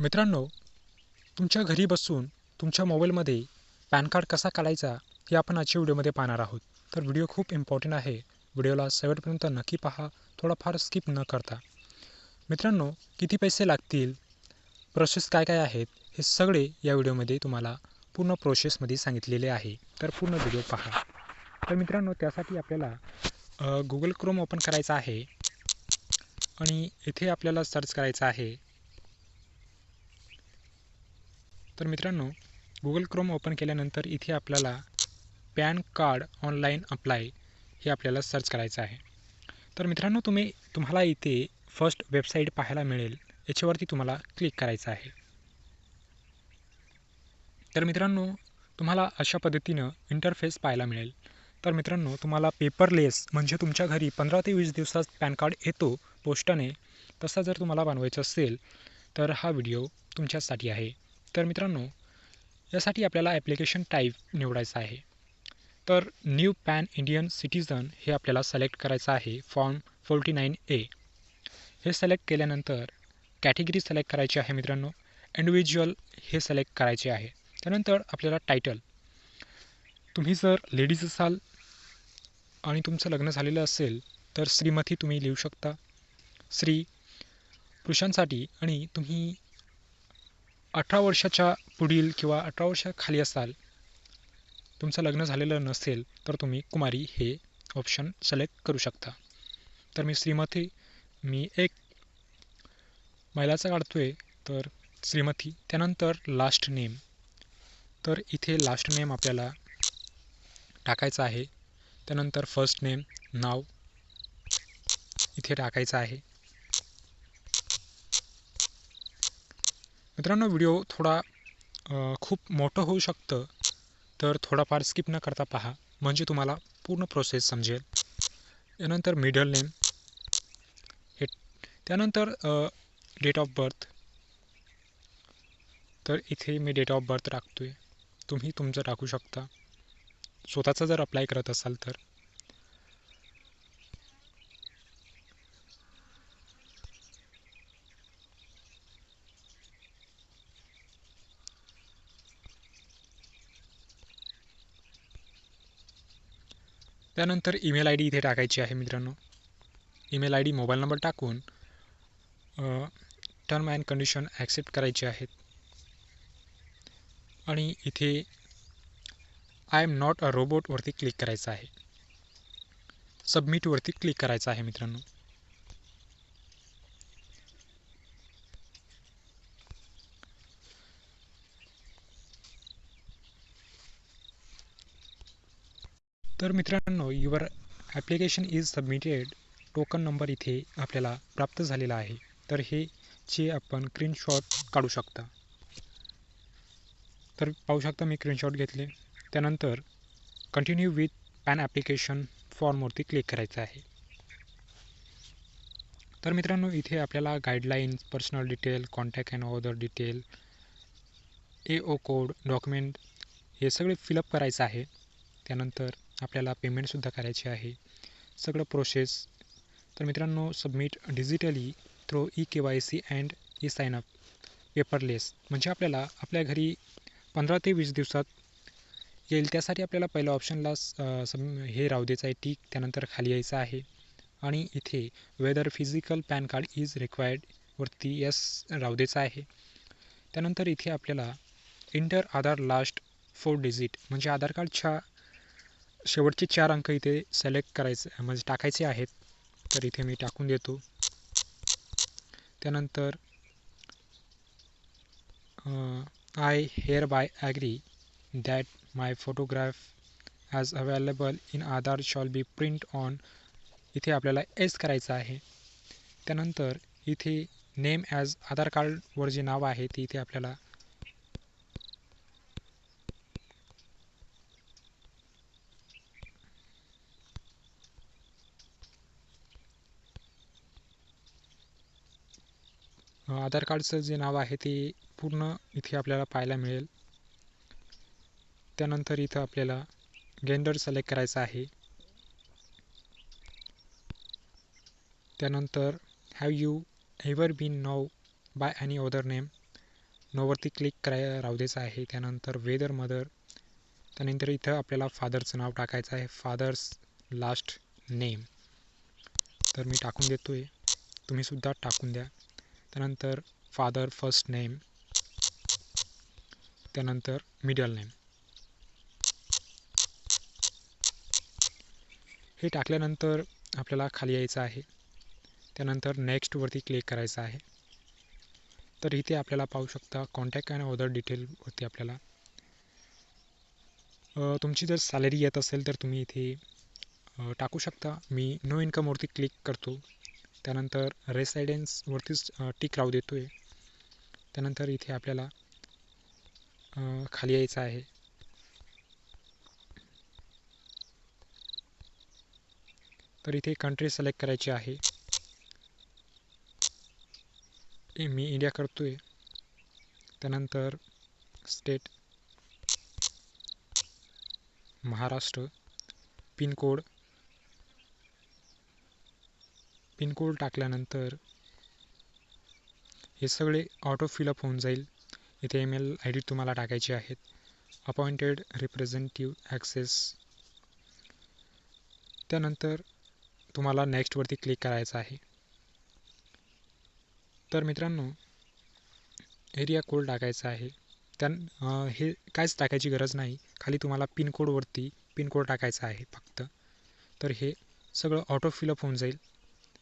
मित्रांनो तुमच्या घरी बसून तुमच्या मोबाईलमध्ये पॅन कार्ड कसा काढायचा हे आपण आजच्या व्हिडिओमध्ये पाहणार आहोत. तर व्हिडिओ खूप इम्पॉर्टंट आहे. व्हिडिओला शेवटपर्यंत नक्की पहा. थोडाफार स्किप न करता. मित्रांनो किती पैसे लागतील? प्रोसेस काय काय आहेत? हे सगळे या व्हिडिओमध्ये तुम्हाला पूर्ण प्रोसेसमध्ये सांगितलेले आहे. तर पूर्ण व्हिडिओ पहा. तर मित्रांनो त्यासाठी आपल्याला गुगल क्रोम ओपन करायचा आहे. आणि इथे आपल्याला सर्च करायचं आहे. तर मित्रांनो गुगल क्रोम ओपन केल्यानंतर इथे आपल्याला पॅन कार्ड ऑनलाईन अप्लाय हे आपल्याला सर्च करायचं आहे. तर मित्रांनो तुम्ही तुम्हाला इथे फर्स्ट वेबसाईट पाहायला मिळेल. याच्यावरती तुम्हाला क्लिक करायचं आहे. तर मित्रांनो तुम्हाला अशा पद्धतीनं इंटरफेस पाहायला मिळेल. तर मित्रांनो तुम्हाला पेपरलेस म्हणजे तुमच्या घरी पंधरा ते वीस दिवसात पॅन कार्ड येतो पोस्टाने तसा जर तुम्हाला बनवायचं असेल तर हा व्हिडिओ तुमच्यासाठी आहे. तर मित्रांनो यासाठी आपल्याला ॲप्लिकेशन टाईप निवडायचं आहे. तर न्यू पॅन इंडियन सिटीजन हे आपल्याला सिलेक्ट करायचं आहे फॉर्म फोर्टी नाईन ए हे सिलेक्ट केल्यानंतर कॅटेगरी सिलेक्ट करायची आहे मित्रांनो इंडिव्हिज्युअल हे सिलेक्ट करायचे आहे. त्यानंतर आपल्याला टायटल तुम्ही जर लेडीज असाल आणि तुमचं लग्न झालेलं असेल तर श्रीमती तुम्ही लिहू शकता. श्री पुरुषांसाठी आणि तुम्ही अठरा वर्षाच्या पुढील किंवा अठरा वर्षाखाली असाल तुमचं लग्न झालेलं नसेल तर तुम्ही कुमारी हे ऑप्शन सिलेक्ट करू शकता. तर मी श्रीमती मी एक महिलाचा काढतो आहे तर श्रीमती त्यानंतर लास्ट नेम तर इथे लास्ट नेम आपल्याला टाकायचं आहे. त्यानंतर फर्स्ट नेम नाव इथे टाकायचं आहे. मित्रांनो व्हिडिओ थोडा खूप मोठं होऊ शकतं तर थोडाफार स्किप न करता पहा. म्हणजे तुम्हाला पूर्ण प्रोसेस समजेल. त्यानंतर मिडल नेम हे त्यानंतर डेट ऑफ बर्थ तर इथे मी डेट ऑफ बर्थ टाकतो आहे तुम्ही तुमचं टाकू शकता. स्वतःचं जर अप्लाय करत असाल तर. त्यानंतर ईमेल आय डी इथे टाकायची आहे मित्रांनो. Email I D mobile number टाकून टर्म अँड कंडिशन ॲक्सेप्ट करायचे आहेत. आणि इथे आय एम नॉट अ रोबोटवरती क्लिक करायचं आहे. सबमिटवरती क्लिक करायचं आहे मित्रांनो. तर मित्रांनो your application is submitted token number इथे आपल्याला प्राप्त झालेला आहे. तर हे चे आपण स्क्रीनशॉट काढू शकता. तर पाहू शकता मी स्क्रीनशॉट घेतले. त्यानंतर कंटिन्यू विथ पॅन ॲप्लिकेशन फॉर्मवरती क्लिक करायचं आहे. तर मित्रांनो इथे आपल्याला guidelines personal detail contact and other detail A O code document हे सगळे फिलअप करायचं आहे. त्यानंतर आपल्याला पेमेंटसुद्धा करायची आहे. सगळं प्रोसेस तर मित्रांनो submit digitally through e K Y C and e sign up paperless म्हणजे आपल्याला आपल्या घरी पंधरा ते वीस दिवसात येईल. त्यासाठी आपल्याला पहिल्या ऑप्शनला सब हे राहू द्यायचं आहे. टीक त्यानंतर खाली यायचं आहे. आणि इथे whether physical PAN card is required वरती यस राहू द्यायचं आहे. त्यानंतर इथे आपल्याला enter Aadhaar last four digit म्हणजे आधार कार्डच्या शेवटचे चार अंक इथे सिलेक्ट करायचे म्हणजे टाकायचे आहेत. तर इथे मी टाकून देतो. त्यानंतर I hereby agree that my photograph as available in Aadhaar shall be print on इथे आपल्याला एस करायचं आहे. त्यानंतर इथे नेम ॲज आधार कार्डवर जे नाव आहे ते इथे आपल्याला आधार कार्डचं जे नाव आहे ते पूर्ण इथे आपल्याला पाहायला मिळेल. त्यानंतर इथं आपल्याला गेंडर सिलेक्ट करायचं आहे. त्यानंतर have you ever been known by any other name नोवरती click कराय राहू द्यायचं आहे. त्यानंतर वेदर मदर त्यानंतर इथं आपल्याला फादरचं नाव टाकायचं आहे. फादर्स लास्ट नेम तर मी टाकून देतो आहे तुम्हीसुद्धा टाकून द्या. त्यानंतर फादर फर्स्ट नेम त्यानंतर मिडल नेम हे टाकल्यानंतर आपल्याला खाली यायचं आहे. त्यानंतर नेक्स्टवरती क्लिक करायचं आहे. तर इथे आपल्याला पाहू शकता कॉन्टॅक्ट अँड ऑदर डिटेलवरती आपल्याला. तुमची जर सॅलरी येत असेल तर तुम्ही इथे टाकू शकता. मी नो इन्कमवरती क्लिक करतो. त्यानंतर रेसायडेन्सवरतीच टिक राहू देतो आहे त्यानंतर इथे आपल्याला खाली यायचं आहे. तर इथे कंट्री सिलेक्ट करायची आहे. मी इंडिया करतो आहे त्यानंतर स्टेट महाराष्ट्र पिनकोड पिनकोड टाकल्यानंतर हे सगळे ऑटो फिलअप होऊन जाईल. इथे ईमेल आय डी तुम्हाला टाकायची आहेत अपॉइंटेड रिप्रेझेंटेटिव्ह ॲक्सेस त्यानंतर तुम्हाला नेक्स्टवरती क्लिक करायचं आहे. तर मित्रांनो एरिया कोड टाकायचा आहे. त्या हे काहीच टाकायची गरज नाही. खाली तुम्हाला पिनकोडवरती पिनकोड टाकायचा आहे फक्त. तर हे सगळं ऑटो फिलअप होऊन जाईल.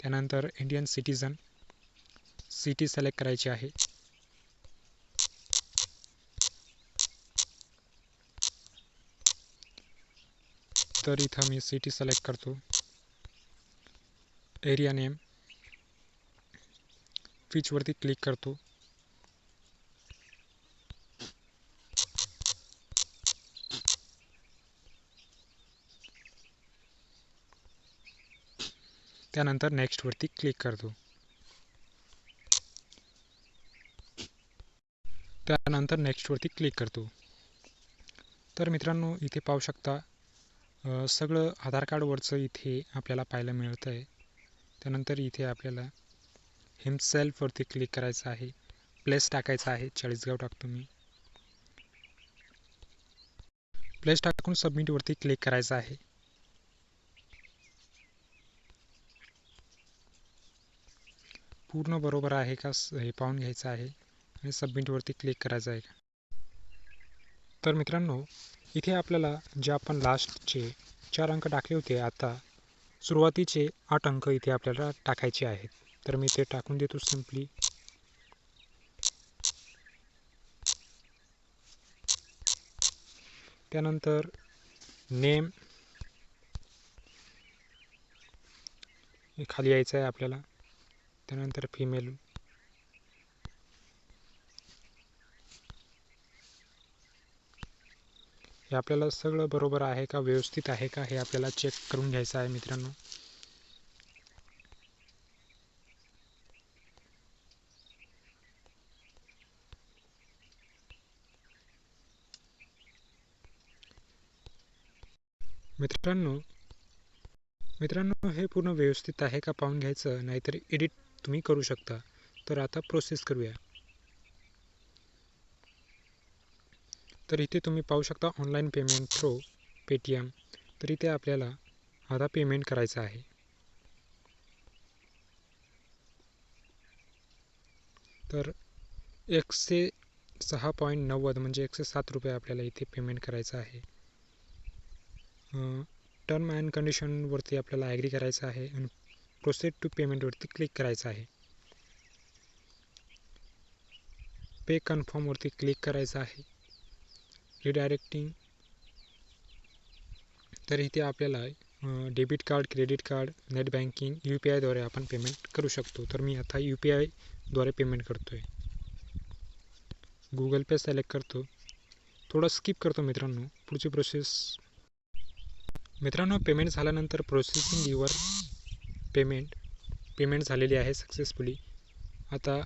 त्यानंतर इंडियन सिटीजन सिटी सिलेक्ट करायची आहे. तर इथं मी सिटी सिलेक्ट करतो. एरिया नेम फीचवरती क्लिक करतो. त्यानंतर नेक्स्टवरती क्लिक करतो. त्यानंतर नेक्स्टवरती क्लिक करतो. तर मित्रांनो इथे पाहू शकता सगळं आधार कार्डवरचं इथे आपल्याला पाहायला मिळतं आहे त्यानंतर इथे आपल्याला हिमसेल्फवरती क्लिक करायचं आहे. प्लेस टाकायचं आहे चाळीसगाव टाकतो मी. प्लेस टाकून सबमिटवरती क्लिक करायचं आहे. पूर्ण बरोबर आहे का हे पाहून घ्यायचं आहे? आणि सबमिटवरती क्लिक करायचं आहे तर मित्रांनो इथे आपल्याला जे आपण लास्टचे चार अंक टाकले होते आता सुरुवातीचे आठ अंक इथे आपल्याला टाकायचे आहेत. तर मी ते टाकून देतो सिम्पली त्यानंतर नेम खाली यायचं आहे आपल्याला. त्यानंतर फिमेल हे आपल्याला सगळं बरोबर आहे का? व्यवस्थित आहे का? हे आपल्याला चेक करून घ्यायचं आहे मित्रांनो. मित्रांनो मित्रांनो हे पूर्ण व्यवस्थित आहे का? पाहून घ्यायचं नाहीतर एडिट तुम्ही करू शकता. तर आता प्रोसेस करूया. तर इथे तुम्ही पाहू शकता ऑनलाईन पेमेंट थ्रो पेटीएम तर इथे आपल्याला आता पेमेंट करायचं आहे. तर एकशे सहा पॉईंट नव्वद म्हणजे एकशे सात रुपये आपल्याला इथे पेमेंट करायचं आहे. टर्म अँड कंडिशनवरती आपल्याला ॲग्री करायचं आहे. आणि प्रोसेड टू पेमेंटवरती क्लिक करायचं आहे. पे कन्फर्मवरती क्लिक करायचं आहे. रिडायरेक्टिंग तर इथे आपल्याला debit card credit card net banking U P आयद्वारे आपण पेमेंट करू शकतो. तर मी आता यू पी आयद्वारे पेमेंट करतो आहे गुगल पे सिलेक्ट करतो. थोडं स्किप करतो मित्रांनो. पुढची प्रोसेस मित्रांनो पेमेंट झाल्यानंतर प्रोसेसिंग युअर पेमेंट पेमेंट झालेली आहे सक्सेसफुली. आता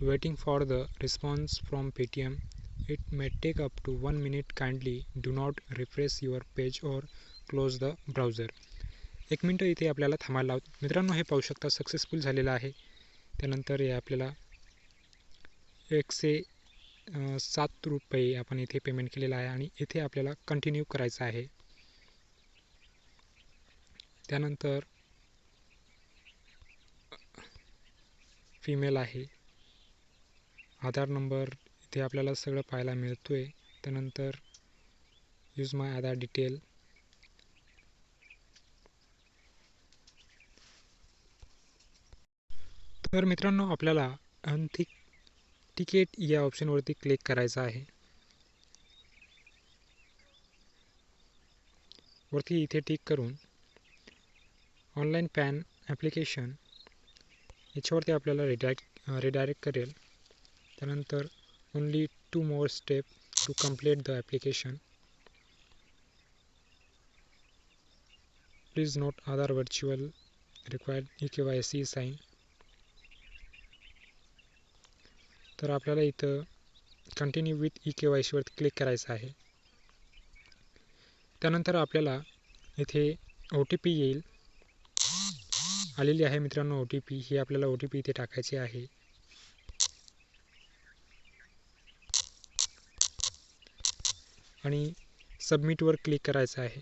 waiting for the response from Paytm it may take up to one minute kindly do not refresh your page or close the browser एक मिनटं इथे आपल्याला थांबायला लावत मित्रांनो हे पाहू शकता सक्सेसफुल झालेलं आहे. त्यानंतर हे आपल्याला एकशे सात रुपये आपण इथे पेमेंट केलेलं आहे आणि इथे आपल्याला कंटिन्यू करायचं आहे. त्यानंतर फिमेल आहे. आधार नंबर इथे आपल्याला सगळं पाहायला मिळतो आहे त्यानंतर यूज माय आधार डिटेल तर मित्रांनो आपल्याला अंथिक तिकीट या ऑप्शनवरती क्लिक करायचं आहे. वरती इथे टिक करून ऑनलाईन पॅन ॲप्लिकेशन याच्यावरती आपल्याला रिडायरेक्ट रिडायरेक्ट करेल. त्यानंतर only two more step to complete the application please note Aadhaar virtual required e K Y C sign तर आपल्याला इथं continue with e K Y सीवरती click करायचं आहे. त्यानंतर आपल्याला इथे ओ टी पी येईल. आलेली आहे मित्रांनो ओ टी पी ही आपल्याला ओ टी पी इथे टाकायची आहे. आणि सबमिटवर क्लिक करायचं आहे.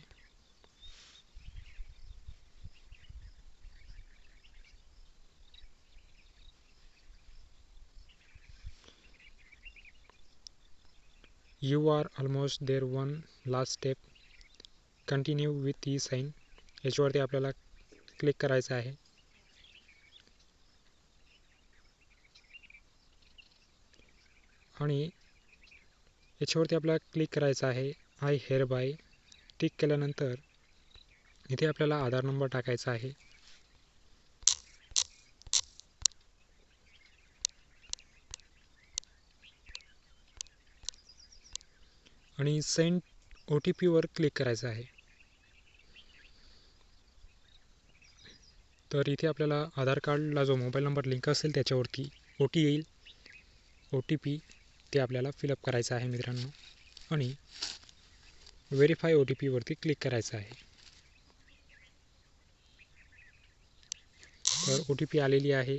You are almost there one last step continue with e sign याच्यावरती आपल्याला क्लिक करायचं आहे. आणि याच्यावरती आपल्याला क्लिक करायचं आहे. आय हेअर बाय टिक केल्यानंतर इथे आपल्याला आधार नंबर टाकायचा आहे. आणि सेंड ओ टी पीवर क्लिक करायचं आहे. तर इथे आपल्याला आधार कार्डला जो मोबाईल नंबर लिंक असेल त्याच्यावरती ओ टी येईल. ओ टी पी ते आपल्याला फिलअप करायचं आहे मित्रांनो. आणि व्हेरीफाय ओ टी पीवरती क्लिक करायचं आहे. तर ओ टी पी आलेली आहे.